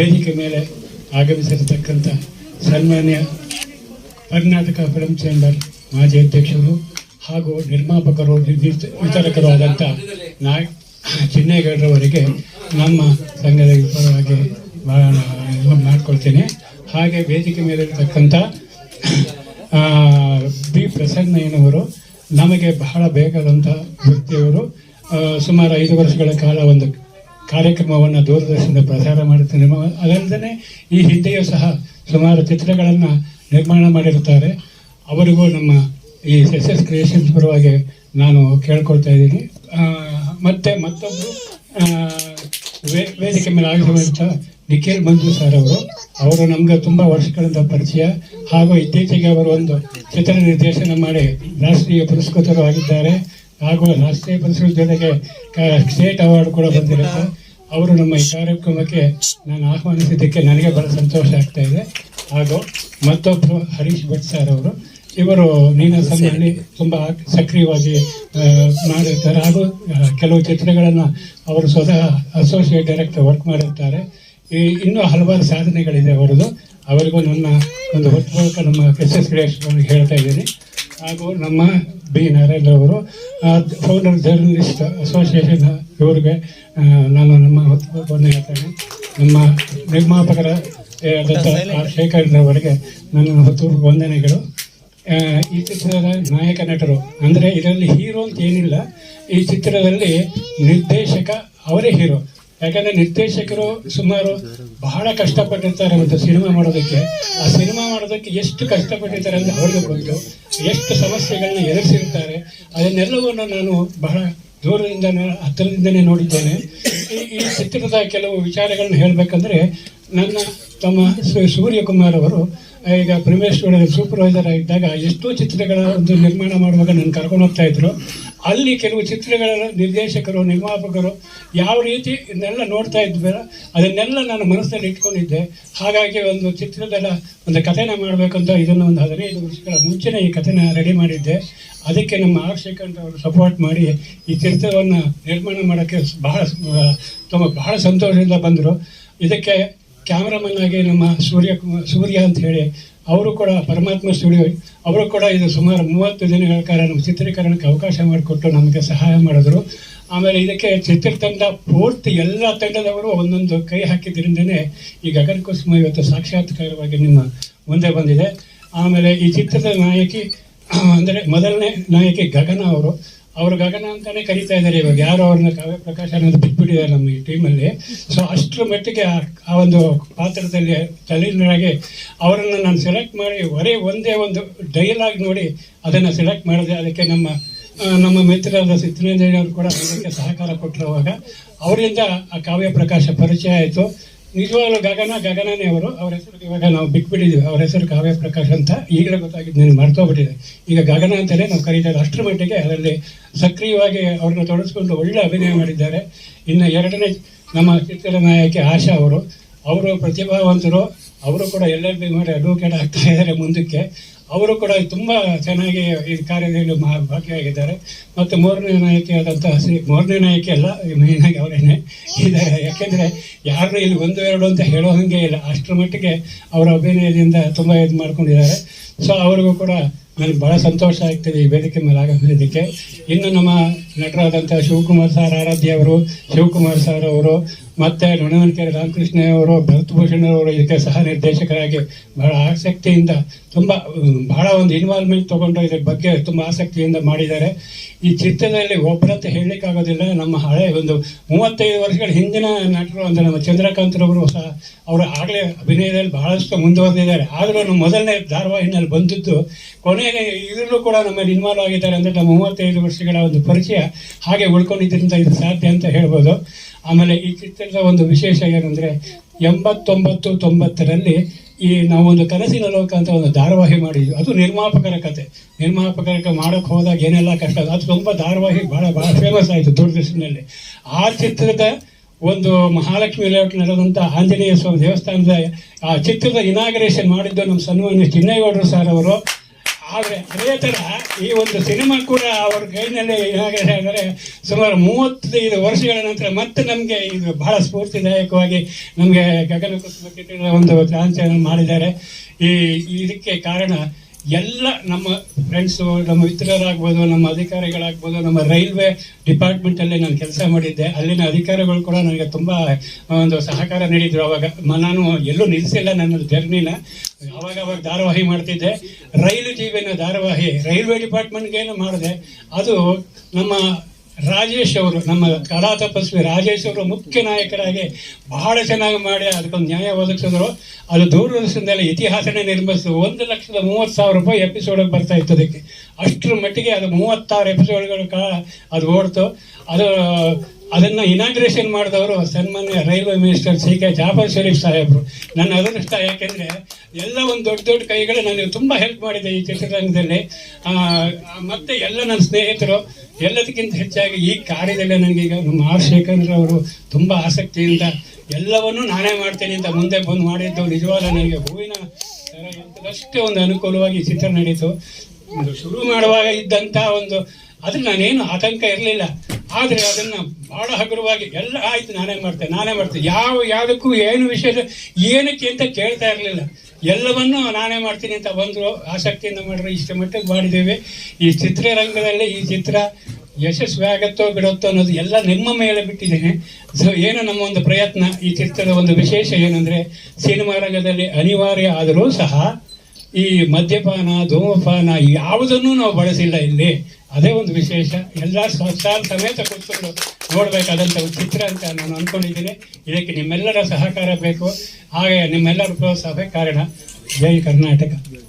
ವೇದಿಕೆ ಮೇಲೆ ಆಗಮಿಸಿರತಕ್ಕಂಥ ಸನ್ಮಾನ್ಯ ಕರ್ನಾಟಕ ಫಿಲ್ಮ್ ಚೇಂಬರ್ ಮಾಜಿ ಅಧ್ಯಕ್ಷರು ಹಾಗೂ ನಿರ್ಮಾಪಕರು ವಿತರಕರು ಆದಂಥ ನಾ ಚಿನ್ನೇಗೌಡರವರಿಗೆ ನಮ್ಮ ಸಂಘದ ಪರವಾಗಿ ಮಾಡ್ಕೊಳ್ತೇನೆ. ಹಾಗೆ ವೇದಿಕೆ ಮೇಲೆ ಇರತಕ್ಕಂಥ ಬಿ ಪ್ರಸನ್ನಯ್ಯನವರು ನಮಗೆ ಬಹಳ ಬೇಕಾದಂಥ ವ್ಯಕ್ತಿಯವರು. ಸುಮಾರು ಐದು ವರ್ಷಗಳ ಕಾಲ ಒಂದು ಕಾರ್ಯಕ್ರಮವನ್ನು ದೂರದರ್ಶನದ ಪ್ರಸಾರ ಮಾಡುತ್ತಾರೆ ಅದಲ್ಲದೆ ಈ ಹಿಂದೆಯೂ ಸಹ ಸುಮಾರು ಚಿತ್ರಗಳನ್ನು ನಿರ್ಮಾಣ ಮಾಡಿರುತ್ತಾರೆ. ಅವರಿಗೂ ನಮ್ಮ ಈ ಎಸ್ ಕ್ರಿಯೇಷನ್ಸ್ ಪರವಾಗಿ ನಾನು ಕೇಳ್ಕೊಳ್ತಾ ಇದ್ದೀನಿ. ಮತ್ತೆ ಮತ್ತೊಬ್ಬರು ವೇದಿಕೆ ಮೇಲೆ ಆಗಿರುವಂಥ ನಿಖಿಲ್ ಮಂಜು ಸರ್ ಅವರು ಅವರು ನಮ್ಗೆ ತುಂಬಾ ವರ್ಷಗಳಿಂದ ಪರಿಚಯ. ಹಾಗೂ ಇತ್ತೀಚೆಗೆ ಅವರು ಒಂದು ಚಿತ್ರ ನಿರ್ದೇಶನ ಮಾಡಿ ರಾಷ್ಟ್ರೀಯ ಪುರಸ್ಕೃತರು ಆಗಿದ್ದಾರೆ. ಹಾಗೂ ರಾಷ್ಟ್ರೀಯ ಪುರಸ್ಕೃತ ಜೊತೆಗೆ ಸ್ಟೇಟ್ ಅವಾರ್ಡ್ ಕೂಡ ಬಂದಿರುತ್ತೆ. ಅವರು ನಮ್ಮ ಈ ಕಾರ್ಯಕ್ರಮಕ್ಕೆ ನಾನು ಆಹ್ವಾನಿಸಿದ್ದಕ್ಕೆ ನನಗೆ ಬಹಳ ಸಂತೋಷ ಆಗ್ತಾ ಇದೆ. ಹಾಗೂ ಮತ್ತೊಬ್ಬರು ಹರೀಶ್ ಭಟ್ ಸರ್ ಅವರು, ಇವರು ನೀನಾಸಂನಲ್ಲಿ ತುಂಬ ಸಕ್ರಿಯವಾಗಿ ಮಾಡಿರ್ತಾರೆ. ಹಾಗೂ ಕೆಲವು ಚಿತ್ರಗಳನ್ನು ಅವರು ಸ್ವತಃ ಅಸೋಸಿಯೇಟ್ ಡೈರೆಕ್ಟರ್ ವರ್ಕ್ ಮಾಡಿರ್ತಾರೆ. ಈ, ಇನ್ನೂ ಹಲವಾರು ಸಾಧನೆಗಳಿದೆ ಅವರದು. ಅವರಿಗೂ ನನ್ನ ಒಂದು ಹೊತ್ತು ನಮ್ಮ ಎಸ್ ಎಸ್ ಕ್ರಿಯೇಷನ್ ಹೇಳ್ತಾ ಇದ್ದೀನಿ. ಹಾಗೂ ನಮ್ಮ ಬಿ ನರೇಂದ್ರ ಅವರು ಫೌಂಡರ್ ಜರ್ನಲಿಸ್ಟ್ ಅಸೋಸಿಯೇಷನ್ ಇವ್ರಿಗೆ ನಾನು ನಮ್ಮ ಹೊತ್ತುಪೂರ್ವಕವನ್ನು ಹೇಳ್ತೇನೆ. ನಮ್ಮ ನಿರ್ಮಾಪಕರ ಶೇಖರ್ ಆರ್ ಶೇಖರ್ರವರಿಗೆ ನನ್ನ ಹೊತ್ತು ವಂದನೆಗಳು. ಈ ಚಿತ್ರದ ನಾಯಕ ನಟರು, ಅಂದರೆ ಇದರಲ್ಲಿ ಹೀರೋ ಅಂತ ಏನಿಲ್ಲ, ಈ ಚಿತ್ರದಲ್ಲಿ ನಿರ್ದೇಶಕ ಅವರೇ ಹೀರೋ ಯಾಕಂದ್ರೆ ನಿರ್ದೇಶಕರು ಸುಮಾರು ಬಹಳ ಕಷ್ಟಪಟ್ಟಿರ್ತಾರೆ ಒಂದು ಸಿನಿಮಾ ಮಾಡೋದಕ್ಕೆ. ಆ ಸಿನಿಮಾ ಮಾಡೋದಕ್ಕೆ ಎಷ್ಟು ಕಷ್ಟಪಟ್ಟಿರ್ತಾರೆ ಅಂತ ಅವರಿಗೆ ಎಷ್ಟು ಸಮಸ್ಯೆಗಳನ್ನ ಎದುರಿಸಿರ್ತಾರೆ. ಅದನ್ನೆಲ್ಲವನ್ನು ನಾನು ಬಹಳ ದೂರದಿಂದ ಹತ್ತಿರದಿಂದನೇ ನೋಡಿದ್ದೇನೆ. ಈ ಚಿತ್ರದ ಕೆಲವು ವಿಚಾರಗಳನ್ನ ಹೇಳಬೇಕಂದ್ರೆ ನನ್ನ ತಮ್ಮ ಸೂರ್ಯಕುಮಾರ್ ಅವರು ಈಗ ಪ್ರಿಮಿಯರ್ ಸ್ಟುಡಿಯೋ ಸೂಪರ್ವೈಸರ್ ಆಗಿದ್ದಾಗ ಎಷ್ಟೋ ಚಿತ್ರಗಳ ಒಂದು ನಿರ್ಮಾಣ ಮಾಡುವಾಗ ನನ್ನ ಕರ್ಕೊಂಡು ಹೋಗ್ತಾ ಇದ್ರು. ಅಲ್ಲಿ ಕೆಲವು ಚಿತ್ರಗಳ ನಿರ್ದೇಶಕರು, ನಿರ್ಮಾಪಕರು ಯಾವ ರೀತಿ ಇದನ್ನೆಲ್ಲ ನೋಡ್ತಾ ಇದ್ವಲ್ಲ ಅದನ್ನೆಲ್ಲ ನಾನು ಮನಸ್ಸಲ್ಲಿ ಇಟ್ಕೊಂಡಿದ್ದೆ. ಹಾಗಾಗಿ ಒಂದು ಚಿತ್ರದ ಒಂದು ಕಥೆನ ಮಾಡಬೇಕಂತ ಇದನ್ನು ಒಂದು ಹದಿನೈದು ವರ್ಷಗಳ ಮುಂಚೆನೇ ಈ ಕಥೆನ ರೆಡಿ ಮಾಡಿದ್ದೆ. ಅದಕ್ಕೆ ನಮ್ಮ ಆರ್ ಶೇಖರ್ ಅವರು ಸಪೋರ್ಟ್ ಮಾಡಿ ಈ ಚಿತ್ರವನ್ನು ನಿರ್ಮಾಣ ಮಾಡೋಕ್ಕೆ ಬಹಳ ತುಂಬ ಬಹಳ ಸಂತೋಷದಿಂದ ಬಂದರು. ಇದಕ್ಕೆ ಕ್ಯಾಮ್ರಾಮನ್ ಆಗಿ ನಮ್ಮ ಸೂರ್ಯ ಸೂರ್ಯ ಅಂತ ಹೇಳಿ, ಅವರು ಕೂಡ ಪರಮಾತ್ಮ ಸ್ಟುಡಿಯೋ ಅವರು ಕೂಡ ಇದು ಸುಮಾರು ಮೂವತ್ತು ದಿನಗಳ ಕಾಲ ನಮ್ಮ ಚಿತ್ರೀಕರಣಕ್ಕೆ ಅವಕಾಶ ಮಾಡಿಕೊಟ್ಟು ನಮಗೆ ಸಹಾಯ ಮಾಡಿದ್ರು. ಆಮೇಲೆ ಇದಕ್ಕೆ ಚಿತ್ರತಂಡ ಪೂರ್ತಿ ಎಲ್ಲ ತಂಡದವರು ಒಂದೊಂದು ಕೈ ಹಾಕಿದ್ರಿಂದನೇ ಈ ಗಗನ ಕುಸುಮ ಇವತ್ತು ಸಾಕ್ಷಾತ್ಕಾರವಾಗಿ ನಿಮ್ಮ ಮುಂದೆ ಬಂದಿದೆ. ಆಮೇಲೆ ಈ ಚಿತ್ರದ ನಾಯಕಿ ಅಂದರೆ ಮೊದಲನೇ ನಾಯಕಿ ಗಗನ ಅವರು. ಅವರು ಗಗನ ಅಂತಾನೆ ಕರಿತಾ ಇದ್ದಾರೆ ಇವಾಗ. ಯಾರು ಅವ್ರನ್ನ ಕಾವ್ಯ ಪ್ರಕಾಶ ಅನ್ನೋದು ಬಿಟ್ಬಿಟ್ಟಿದ್ದಾರೆ ನಮ್ಮ ಈ ಟೀಮಲ್ಲಿ. ಸೊ ಅಷ್ಟರ ಮಟ್ಟಿಗೆ ಆ- ಒಂದು ಪಾತ್ರದಲ್ಲಿ ತಲೀನರಾಗಿ ಅವರನ್ನು ನಾನು ಸೆಲೆಕ್ಟ್ ಮಾಡಿ ಬರೀ ಒಂದೇ ಒಂದು ಡೈಲಾಗ್ ನೋಡಿ ಅದನ್ನು ಸೆಲೆಕ್ಟ್ ಮಾಡಿದೆ. ಅದಕ್ಕೆ ನಮ್ಮ ನಮ್ಮ ಮಿತ್ರರಾದ ಸಿದ್ದರಾಮಯ್ಯ ಅವರು ಕೂಡ ಅದಕ್ಕೆ ಸಹಕಾರ ಕೊಟ್ಟರು ಅವಾಗ. ಅವರಿಂದ ಆ ಕಾವ್ಯ ಪ್ರಕಾಶ ಪರಿಚಯ ಆಯಿತು. ನಿಜವಾಗ್ಲೂ ಗಗನ, ಗಗನನೇ ಅವರು. ಅವ್ರ ಹೆಸರು ಇವಾಗ ನಾವು ಬಿಟ್ಬಿಟ್ಟಿದ್ದೀವಿ. ಅವ್ರ ಹೆಸರು ಕಾವ್ಯ ಪ್ರಕಾಶ್ ಅಂತ. ಈಗಲೇ ಗೊತ್ತಾಗಿದ್ದು ನಾನು ಮರ್ತೋಗ್ಬಿಟ್ಟಿದೆ ಈಗ ಗಗನ ಅಂತಲೇ ನಾವು ಕರೀತಾರೆ ಅಷ್ಟರ ಮಟ್ಟಿಗೆ ಅದರಲ್ಲಿ ಸಕ್ರಿಯವಾಗಿ ಅವ್ರನ್ನ ತೊಡಸ್ಕೊಂಡು ಒಳ್ಳೆ ಅಭಿನಯ ಮಾಡಿದ್ದಾರೆ. ಇನ್ನು ಎರಡನೇ ನಮ್ಮ ಚಿತ್ರದ ನಾಯಕಿ ಆಶಾ ಅವರು. ಅವರು ಪ್ರತಿಭಾವಂತರು. ಅವರು ಕೂಡ ಎಲ್ ಎಲ್ ಮಾಡಿ ಅಡ್ವೊಕೇಟ್ ಆಗ್ತಾ ಇದ್ದಾರೆ ಮುಂದಕ್ಕೆ. ಅವರು ಕೂಡ ತುಂಬ ಚೆನ್ನಾಗಿ ಈ ಕಾರ್ಯದಲ್ಲಿ ಭಾಗಿಯಾಗಿದ್ದಾರೆ. ಮತ್ತು ಮೂರನೇ ನಾಯಕಿ ಆದಂತಹ ಶ್ರೀ, ಮೂರನೇ ನಾಯಕಿ ಅಲ್ಲ ಮೇನ್ ಆಗಿ ಅವರೇನೆ ಇದ್ದಾರೆ. ಯಾಕೆಂದ್ರೆ ಯಾರು ಇಲ್ಲಿ ಒಂದು, ಎರಡು ಅಂತ ಹೇಳೋ ಹಂಗೆ ಇಲ್ಲ. ಅಷ್ಟರ ಮಟ್ಟಿಗೆ ಅವರ ಅಭಿನಯದಿಂದ ತುಂಬ ಇದು ಮಾಡ್ಕೊಂಡಿದ್ದಾರೆ. ಸೊ ಅವ್ರಿಗೂ ಕೂಡ ನನಗೆ ಬಹಳ ಸಂತೋಷ ಆಗ್ತದೆ ಈ ವೇದಿಕೆ ಮೇಲೆ ಆಗಮಿಸೋದಕ್ಕೆ. ಇನ್ನು ನಮ್ಮ ನಟರಾದಂಥ ಶಿವಕುಮಾರ್ ಸರ್, ಆರಾಧ್ಯ ಅವರು, ಶಿವಕುಮಾರ್ ಸರ್ ಅವರು ಮತ್ತೆ ಋಣವಂತರ ರಾಮಕೃಷ್ಣ ಅವರು ಭರತಭೂಷಣ್ ಅವರು ಇದಕ್ಕೆ ಸಹ ನಿರ್ದೇಶಕರಾಗಿ ಬಹಳ ಆಸಕ್ತಿಯಿಂದ ತುಂಬ, ಬಹಳ ಒಂದು ಇನ್ವಾಲ್ವ್ಮೆಂಟ್ ತಗೊಂಡು ಇದ್ರ ಬಗ್ಗೆ ತುಂಬ ಆಸಕ್ತಿಯಿಂದ ಮಾಡಿದ್ದಾರೆ. ಈ ಚಿತ್ರದಲ್ಲಿ ಒಬ್ಬರಂತ ಹೇಳಲಿಕ್ಕಾಗೋದಿಲ್ಲ, ನಮ್ಮ ಹಳೆ ಒಂದು ಮೂವತ್ತೈದು ವರ್ಷಗಳ ಹಿಂದಿನ ನಟರು ಅಂದರೆ ನಮ್ಮ ಚಂದ್ರಕಾಂತ್ರವರು ಸಹ ಅವರು ಆಗಲೇ ಅಭಿನಯದಲ್ಲಿ ಬಹಳಷ್ಟು ಮುಂದುವರೆದಿದ್ದಾರೆ. ಆದರೂ ಮೊದಲನೇ ಧಾರಾವಾಹಿನಲ್ಲಿ ಬಂದಿದ್ದು, ಕೊನೆಗೆ ಇದರಲ್ಲೂ ಕೂಡ ನಮ್ಮಲ್ಲಿ ಇನ್ವಾಲ್ವ್ ಆಗಿದ್ದಾರೆ ಅಂದರೆ ನಮ್ಮ ಮೂವತ್ತೈದು ವರ್ಷಗಳ ಒಂದು ಪರಿಚಯ ಹಾಗೆ ಉಳ್ಕೊಂಡಿದ್ದರಿಂದ ಇದು ಸಾಧ್ಯ ಅಂತ ಹೇಳ್ಬೋದು. ಆಮೇಲೆ ಈ ಚಿತ್ರದ ಒಂದು ವಿಶೇಷ ಏನಂದರೆ ಎಂಬತ್ತೊಂಬತ್ತು ತೊಂಬತ್ತರಲ್ಲಿ ಈ ನಾವೊಂದು ಕನಸಿನ ಲೋಕ ಅಂತ ಒಂದು ಧಾರಾವಾಹಿ ಮಾಡಿದ್ವಿ. ಅದು ನಿರ್ಮಾಪಕರ ಕತೆ. ನಿರ್ಮಾಪಕರ ಮಾಡೋಕೆ ಹೋದಾಗ ಏನೆಲ್ಲ ಕಷ್ಟ ಅದು ತುಂಬ ಧಾರಾವಾಹಿ ಭಾಳ ಭಾಳ ಫೇಮಸ್ ಆಯಿತು ದೂರದರ್ಶನದಲ್ಲಿ. ಆ ಚಿತ್ರದ ಒಂದು ಮಹಾಲಕ್ಷ್ಮಿ ಲೇಔಟ್ ನಡೆದಂಥ ಆಂಜನೇಯ ಸ್ವಾಮಿ ದೇವಸ್ಥಾನದ ಆ ಚಿತ್ರದ ಇನಾಗ್ರೇಷನ್ ಮಾಡಿದ್ದು ನಮ್ಮ ಸನ್ಮಾನ್ಯ ಚಿನ್ನೇಗೌಡರು ಸರ್ ಅವರು. ಆದರೆ ಅದೇ ಥರ ಈ ಒಂದು ಸಿನಿಮಾ ಕೂಡ ಅವ್ರ ಕೈನಲ್ಲಿ ಏನಾಗಿದೆ ಅಂದರೆ ಸುಮಾರು ಮೂವತ್ತೈದು ವರ್ಷಗಳ ನಂತರ ಮತ್ತೆ ನಮಗೆ ಇದು ಬಹಳ ಸ್ಫೂರ್ತಿದಾಯಕವಾಗಿ ನಮಗೆ ಗಗನ ಕುಸುಮ ಒಂದು ಚಾನ್ಸ್ ಮಾಡಿದ್ದಾರೆ. ಈ, ಇದಕ್ಕೆ ಕಾರಣ ಎಲ್ಲ ನಮ್ಮ ಫ್ರೆಂಡ್ಸು ನಮ್ಮ ಮಿತ್ರರಾಗ್ಬೋದು, ನಮ್ಮ ಅಧಿಕಾರಿಗಳಾಗ್ಬೋದು, ನಮ್ಮ ರೈಲ್ವೆ ಡಿಪಾರ್ಟ್ಮೆಂಟಲ್ಲಿ ನಾನು ಕೆಲಸ ಮಾಡಿದ್ದೆ. ಅಲ್ಲಿನ ಅಧಿಕಾರಿಗಳು ಕೂಡ ನನಗೆ ತುಂಬ ಒಂದು ಸಹಕಾರ ನೀಡಿದ್ರು. ಅವಾಗ ನಾನು ಎಲ್ಲೂ ನಿಲ್ಲಿಸಿಲ್ಲ ನನ್ನ ಜರ್ನಿನ. ಅವಾಗ ಅವಾಗ ಧಾರಾವಾಹಿ ಮಾಡ್ತಿದ್ದೆ. ರೈಲು ಜೀವನ ಧಾರಾವಾಹಿ, ರೈಲ್ವೆ ಡಿಪಾರ್ಟ್ಮೆಂಟ್ಗೇನು ಮಾಡಿದೆ. ಅದು ನಮ್ಮ ರಾಜೇಶ್ ಅವರು, ನಮ್ಮ ಕಲಾ ತಪಸ್ವಿ ರಾಜೇಶ್ ಅವರು ಮುಖ್ಯ ನಾಯಕರಾಗಿ ಬಹಳ ಚೆನ್ನಾಗಿ ಮಾಡಿ ಅದಕ್ಕೊಂದು ನ್ಯಾಯ ಒದಗಿಸಿದ್ರು. ಅದು ದೂರದರ್ಶನದಲ್ಲಿ ಇತಿಹಾಸನೇ ನಿರ್ಮಿಸಿದ್ರು. ಒಂದು ಲಕ್ಷದ ಮೂವತ್ತು ಸಾವಿರ ರೂಪಾಯಿ ಎಪಿಸೋಡ್ ಬರ್ತಾ ಇತ್ತು ಅದಕ್ಕೆ. ಅಷ್ಟರ ಮಟ್ಟಿಗೆ ಅದು ಮೂವತ್ತಾರು ಎಪಿಸೋಡ್ಗಳ ಕಾಲ ಅದು ಓಡ್ತು. ಅದು ಅದನ್ನ ಇನಾಗ್ರೇಷನ್ ಮಾಡಿದವರು ಸನ್ಮಾನ್ಯ railway minister C K Jaffer Sharief ಸಾಹೇಬರು. ನನ್ನ ಅದೃಷ್ಟ ಯಾಕೆಂದ್ರೆ ಎಲ್ಲ ಒಂದು ದೊಡ್ಡ ದೊಡ್ಡ ಕೈಗಳು ನನಗೆ ತುಂಬಾ ಹೆಲ್ಪ್ ಮಾಡಿದೆ ಈ ಚಿತ್ರರಂಗದಲ್ಲಿ. ಮತ್ತೆ ಎಲ್ಲ ನನ್ನ ಸ್ನೇಹಿತರು ಎಲ್ಲದಕ್ಕಿಂತ ಹೆಚ್ಚಾಗಿ ಈ ಕಾರ್ಯದಲ್ಲಿ ನನಗೀಗ ನಮ್ಮ ಆರ್ ಶೇಖರ್ ಅವರು ತುಂಬ ಆಸಕ್ತಿಯಿಂದ ಎಲ್ಲವನ್ನೂ ನಾನೇ ಮಾಡ್ತೇನೆ ಅಂತ ಮುಂದೆ ಬಂದು ಮಾಡಿದ್ದು. ನಿಜವಾದ ನನಗೆ ಹೂವಿನ ಅಷ್ಟೇ ಒಂದು ಅನುಕೂಲವಾಗಿ ಚಿತ್ರ ನಡೀತು. ಶುರು ಮಾಡುವಾಗ ಇದ್ದಂಥ ಒಂದು ಅದ್ರ ನಾನೇನು ಆತಂಕ ಇರಲಿಲ್ಲ. ಆದರೆ ಅದನ್ನು ಬಹಳ ಹಗುರವಾಗಿ ಎಲ್ಲ ಆಯ್ತು, ನಾನೇ ಮಾಡ್ತೇನೆ ನಾನೇ ಮಾಡ್ತೇನೆ ಯಾವ ಯಾವುದಕ್ಕೂ ಏನು ವಿಷಯ ಏನಕ್ಕೆ ಅಂತ ಕೇಳ್ತಾ ಇರಲಿಲ್ಲ. ಎಲ್ಲವನ್ನೂ ನಾನೇ ಮಾಡ್ತೀನಿ ಅಂತ ಬಂದರು, ಆಸಕ್ತಿಯಿಂದ ಮಾಡಿದ್ರೆ ಇಷ್ಟು ಮಟ್ಟಿಗೆ ಮಾಡಿದ್ದೇವೆ. ಈ ಚಿತ್ರರಂಗದಲ್ಲಿ ಈ ಚಿತ್ರ ಯಶಸ್ವಿ ಆಗತ್ತೋ ಬಿಡುತ್ತೋ ಅನ್ನೋದು ಎಲ್ಲ ನಿಮ್ಮ ಮೇಲೆ ಬಿಟ್ಟಿದ್ದೇನೆ. ಸೊ ಏನು ನಮ್ಮ ಒಂದು ಪ್ರಯತ್ನ, ಈ ಚಿತ್ರದ ಒಂದು ವಿಶೇಷ ಏನಂದರೆ, ಸಿನಿಮಾ ರಂಗದಲ್ಲಿ ಅನಿವಾರ್ಯ ಆದರೂ ಸಹ ಈ ಮದ್ಯಪಾನ, ಧೂಮಪಾನ, ಯಾವುದನ್ನು ನಾವು ಬಳಸಿಲ್ಲ ಇಲ್ಲಿ. ಅದೇ ಒಂದು ವಿಶೇಷ. ಎಲ್ಲ ಸ್ವಚ್ಛ ಸಮೇತ ಕೂತ್ಕೊಂಡು ನೋಡಬೇಕಾದಂಥ ಒಂದು ಚಿತ್ರ ಅಂತ ನಾನು ಅನ್ಕೊಂಡಿದ್ದೀನಿ. ಇದಕ್ಕೆ ನಿಮ್ಮೆಲ್ಲರ ಸಹಕಾರ ಬೇಕು. ಹಾಗೆ ನಿಮ್ಮೆಲ್ಲರ ಪ್ರೋತ್ಸಾಹವೇ ಕಾರಣ ಜೈ ಕರ್ನಾಟಕ.